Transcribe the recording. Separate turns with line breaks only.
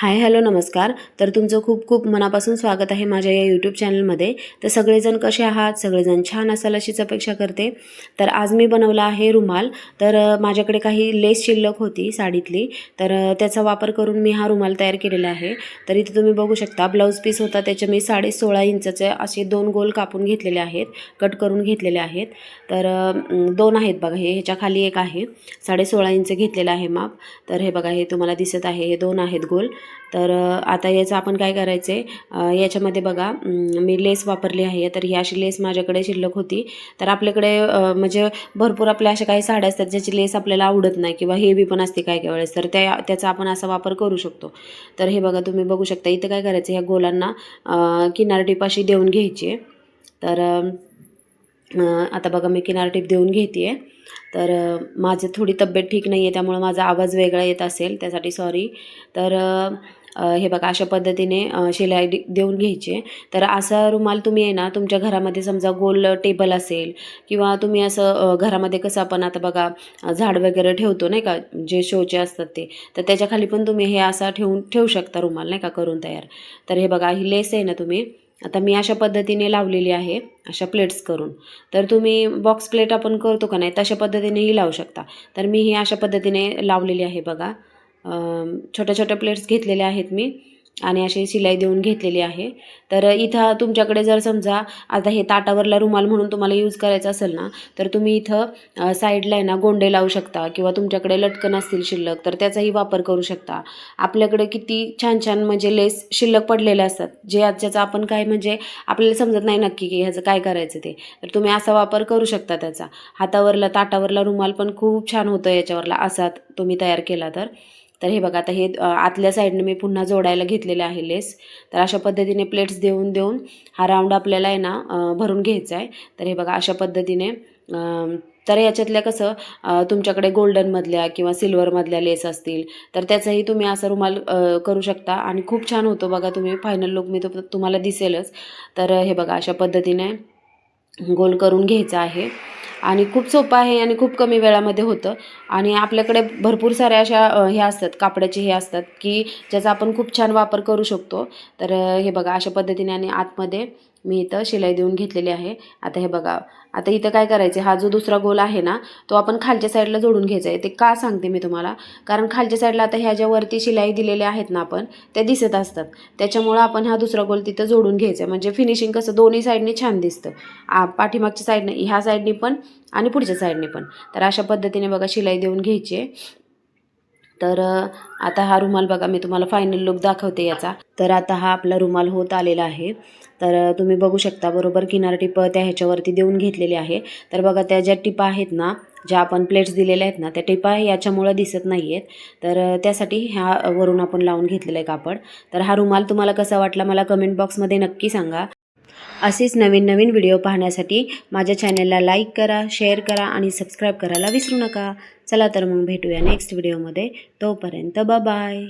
Hi hello नमस्कार. तर तुमचं खूप खूप मनापासून स्वागत आहे माझ्या या यूट्यूब चॅनलमध्ये तर सगळेजण कसे आहात? सगळेजण छान असाल अशीच अपेक्षा करते. तर आज मी बनवला आहे रुमाल. तर माझ्याकडे काही लेस शिल्लक होती साडीतली. तर त्याचा वापर करून मी हा रुमाल तयार केलेला आहे. तर इथे तुम्ही बघू शकता ब्लाऊज पीस होता त्याचे मी साडे सोळा इंचाचे असे दोन गोल कापून घेतलेले आहेत कट करून घेतलेले आहेत. तर दोन आहेत बघा हे ह्याच्या खाली एक आहे. साडे सोळा इंच घेतलेलं आहे माप. तर हे बघा हे तुम्हाला दिसत आहे हे दोन आहेत गोल. तर आता याचं आपण काय करायचं आहे याच्यामध्ये बघा मी लेस वापरली आहे तर ही अशी लेस माझ्याकडे शिल्लक होती. तर आपल्याकडे म्हणजे भरपूर आपल्या अशा काही साड्या असतात ज्याची लेस आपल्याला आवडत नाही किंवा हेवी पण असते काय काय वेळेस तर त्या त्याचा आपण असा वापर करू शकतो. तर हे बघा तुम्ही बघू शकता इथं काय करायचं ह्या गोलांना किनारटीपाशी देऊन घ्यायची आहे. तर आता बघा मी किनार टिप देऊन घेते आहे तर माझं थोडी तब्येत ठीक नाही आहे त्यामुळं माझा आवाज वेगळा येत असेल त्यासाठी सॉरी तर हे बघा अशा पद्धतीने शिलाई देऊन घ्यायची. आहे. तर असा रुमाल तुम्ही आहे ना तुमच्या घरामध्ये समजा गोल टेबल असेल किंवा तुम्ही असं घरामध्ये कसं आपण आता बघा झाड वगैरे ठेवतो नाही का जे शोचे असतात ते तर त्याच्याखाली पण तुम्ही हे असा ठेवून ठेवू शकता रुमाल नाही का करून तयार. तर हे बघा ही लेस आहे ना तुम्ही आता मी अशा पद्धतीने लावलेली आहे अशा प्लेट्स करून. तर तुम्ही बॉक्स प्लेट आपण करतो का नाही तशा पद्धतीनेही लावू शकता. तर मी ही अशा पद्धतीने लावलेली आहे बघा. छोट्या छोट्या प्लेट्स घेतलेल्या आहेत मी. आणि अशी शिलाई देऊन घेतलेली आहे. तर इथं तुमच्याकडे जर समजा आता हे ताटावरला रुमाल म्हणून तुम्हाला यूज करायचा असेल ना तर तुम्ही इथं साईडला आहे ना गोंडे लावू शकता किंवा तुमच्याकडे लटकन असतील शिल्लक तर त्याचाही वापर करू शकता. आपल्याकडे किती छान छान म्हणजे लेस शिल्लक पडलेले असतात जे ज्याचा आपण काय म्हणजे आपल्याला समजत नाही नक्की की ह्याचं काय करायचं ते. तर तुम्ही असा वापर करू शकता त्याचा. हातावरला ताटावरला रुमाल पण खूप छान होतं याच्यावरला असा तुम्ही तयार केला तर. तर हे बघा आता हे आतल्या साईडनं मी पुन्हा जोडायला घेतलेले आहे लेस. तर अशा पद्धतीने प्लेट्स देऊन देऊन हा राऊंड आपल्याला आहे ना भरून घ्यायचा आहे. तर हे बघा अशा पद्धतीने तर याच्यातल्या कसं तुमच्याकडे गोल्डनमधल्या किंवा सिल्वरमधल्या लेस असतील तर त्याचाही तुम्ही असा रुमाल करू शकता. आणि खूप छान होतो बघा तुम्ही फायनल लुक मी तो तुम्हाला दिसेलच. तर हे बघा अशा पद्धतीने गोल करून घ्यायचं आहे. आणि खूप सोपं आहे आणि खूप कमी वेळामध्ये होतं. आणि आपल्याकडे भरपूर साऱ्या अशा हे ह्या असतात कापडाचे हे असतात की ज्याचा आपण खूप छान वापर करू शकतो. तर हे बघा अशा पद्धतीने आणि आतमध्ये मी इथं शिलाई देऊन घेतलेली आहे. आता हे बघा. आता इथं काय करायचं हा जो दुसरा गोल आहे ना तो आपण खालच्या साईडला जोडून घ्यायचा आहे ते का सांगते मी तुम्हाला? कारण खालच्या साईडला आता ह्या ज्या वरती शिलाई दिलेल्या आहेत ना आपण त्या दिसत असतात. त्याच्यामुळं आपण हा दुसरा गोल तिथं जोडून घ्यायचा आहे म्हणजे फिनिशिंग कसं दोन्ही साईडने छान दिसतं. आ पाठीमागच्या साईडने ह्या साईडने पण आणि पुढच्या साईडने पण. तर अशा पद्धतीने बघा शिलाई देऊन घ्यायची आहे तर आता हा रुमाल बघा मी तुम्हाला फायनल लुक दाखवते याचा. तर आता हा आपला रुमाल होत आलेला आहे. तर तुम्ही बघू शकता बरोबर किनार टिपं त्या ह्याच्यावरती देऊन घेतलेली आहे. तर बघा त्या ज्या टिपा आहेत ना ज्या आपण प्लेट्स दिलेल्या आहेत ना त्या टिपा याच्यामुळं दिसत नाही आहेत तर त्यासाठी ह्या वरून आपण लावून घेतलेलं आहे कापड. तर हा रुमाल तुम्हाला कसा वाटला मला कमेंट बॉक्समध्ये नक्की सांगा. असेच नवीन नवीन व्हिडिओ पाहण्यासाठी माझ्या चॅनलला लाईक करा शेअर करा आणि सबस्क्राईब करायला विसरू नका. चला तर मग भेटूया नेक्स्ट व्हिडिओमध्ये तोपर्यंत बाय